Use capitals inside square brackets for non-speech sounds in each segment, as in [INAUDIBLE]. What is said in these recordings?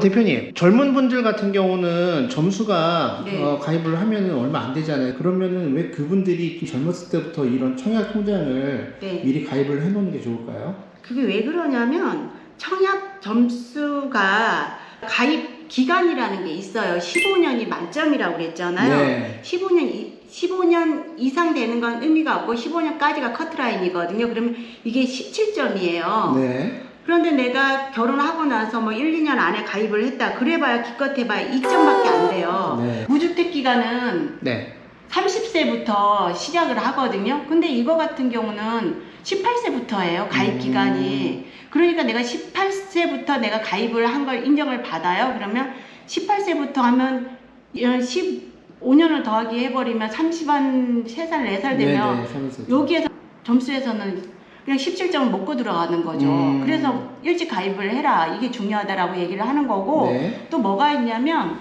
대표님, 젊은 분들 같은 경우는 점수가 네. 어, 가입을 하면은 얼마 안 되잖아요. 그러면은 왜 그분들이 젊었을 때부터 이런 청약 통장을 네. 미리 가입을 해놓는 게 좋을까요? 그게 왜 그러냐면 청약 점수가 가입 기간이라는 게 있어요. 15년이 만점이라고 그랬잖아요. 네. 15년 이, 15년 이상 되는 건 의미가 없고 15년까지가 커트라인이거든요. 그러면 이게 17점이에요. 네. 그런데 내가 결혼하고 나서 뭐 1, 2년 안에 가입을 했다. 그래봐야 기껏 해봐야 2점밖에 안 돼요. 네. 무주택 기간은 네. 30세부터 시작을 하거든요. 근데 이거 같은 경우는 18세부터예요. 가입 음. 기간이. 그러니까 내가 18세부터 내가 가입을 한 걸 인정을 받아요. 그러면 18세부터 하면 15년을 더하기 해버리면 30한 3살, 4살 되면 네, 네, 삼십. 여기에서 점수에서는 그냥 17점을 먹고 들어가는 거죠. 음. 그래서 일찍 가입을 해라. 이게 중요하다라고 얘기를 하는 거고 네. 또 뭐가 있냐면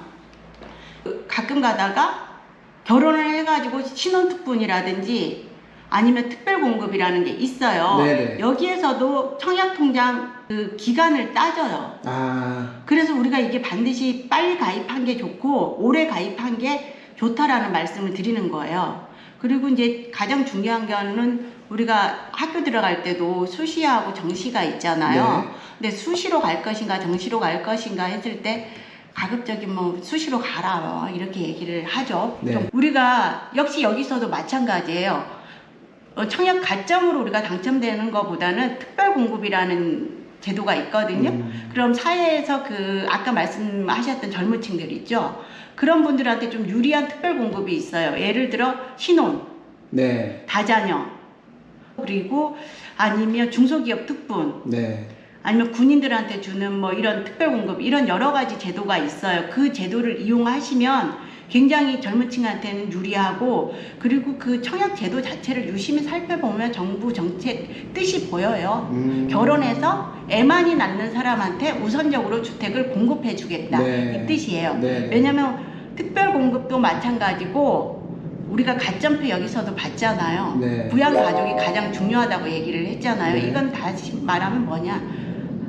그 가끔 가다가 결혼을 해가지고 신혼특분이라든지 아니면 특별공급이라는 게 있어요. 네네. 여기에서도 청약통장 그 기간을 따져요. 아, 그래서 우리가 이게 반드시 빨리 가입한 게 좋고 오래 가입한 게 좋다라는 말씀을 드리는 거예요. 그리고 이제 가장 중요한 거는 우리가 학교 들어갈 때도 수시하고 정시가 있잖아요. 네. 근데 수시로 갈 것인가 정시로 갈 것인가 했을 때 가급적이 뭐 수시로 가라 뭐 이렇게 얘기를 하죠. 네. 좀 우리가 역시 여기서도 마찬가지예요. 어, 청약 가점으로 우리가 당첨되는 것보다는 특별 공급이라는 제도가 있거든요. 음, 그럼 사회에서 그 아까 말씀하셨던 젊은 층들 있죠. 그런 분들한테 좀 유리한 특별 공급이 있어요. 예를 들어 신혼, 네. 다자녀, 그리고 아니면 중소기업 특분, 네. 아니면 군인들한테 주는 뭐 이런 특별 공급 이런 여러 가지 제도가 있어요. 그 제도를 이용하시면 굉장히 젊은 층한테는 유리하고 그리고 그 청약 제도 자체를 유심히 살펴보면 정부 정책 뜻이 보여요. 음, 결혼해서 애만이 낳는 사람한테 우선적으로 주택을 공급해 주겠다. 네. 이 뜻이에요. 네. 왜냐면 특별 공급도 마찬가지고 우리가 가점표 여기서도 봤잖아요. 네. 부양 가족이 가장 중요하다고 얘기를 했잖아요. 네. 이건 다시 말하면 뭐냐?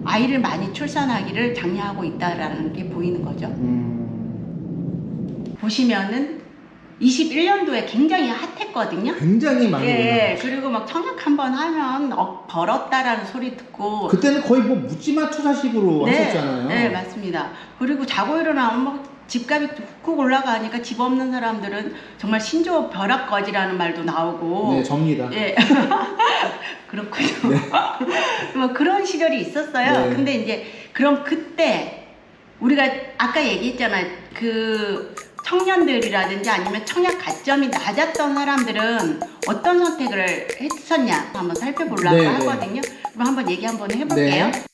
아이를 많이 출산하기를 장려하고 있다라는 게 보이는 거죠. 음, 보시면은 21년도에 굉장히 핫했거든요. 굉장히 많이 예, 올라갔어요. 그리고 막 청약 한 번 하면 어, 벌었다라는 소리 듣고 그때는 거의 뭐 묻지마 투자식으로 하셨잖아요. 네, 맞습니다. 그리고 자고 일어나면 막 집값이 훅훅 올라가니까 집 없는 사람들은 정말 신조 벼락거지라는 말도 나오고 네, 접니다. 예. [LAUGHS] 그렇군요. [LAUGHS] 뭐 그런 시절이 있었어요. 네. 근데 이제 그럼 그때 우리가 아까 얘기했잖아요. 그 청년들이라든지 아니면 청약 가점이 낮았던 사람들은 어떤 선택을 했었냐 한번 살펴보려고 네, 네. 하거든요. 그럼 한번 얘기 한번 해볼게요. 네.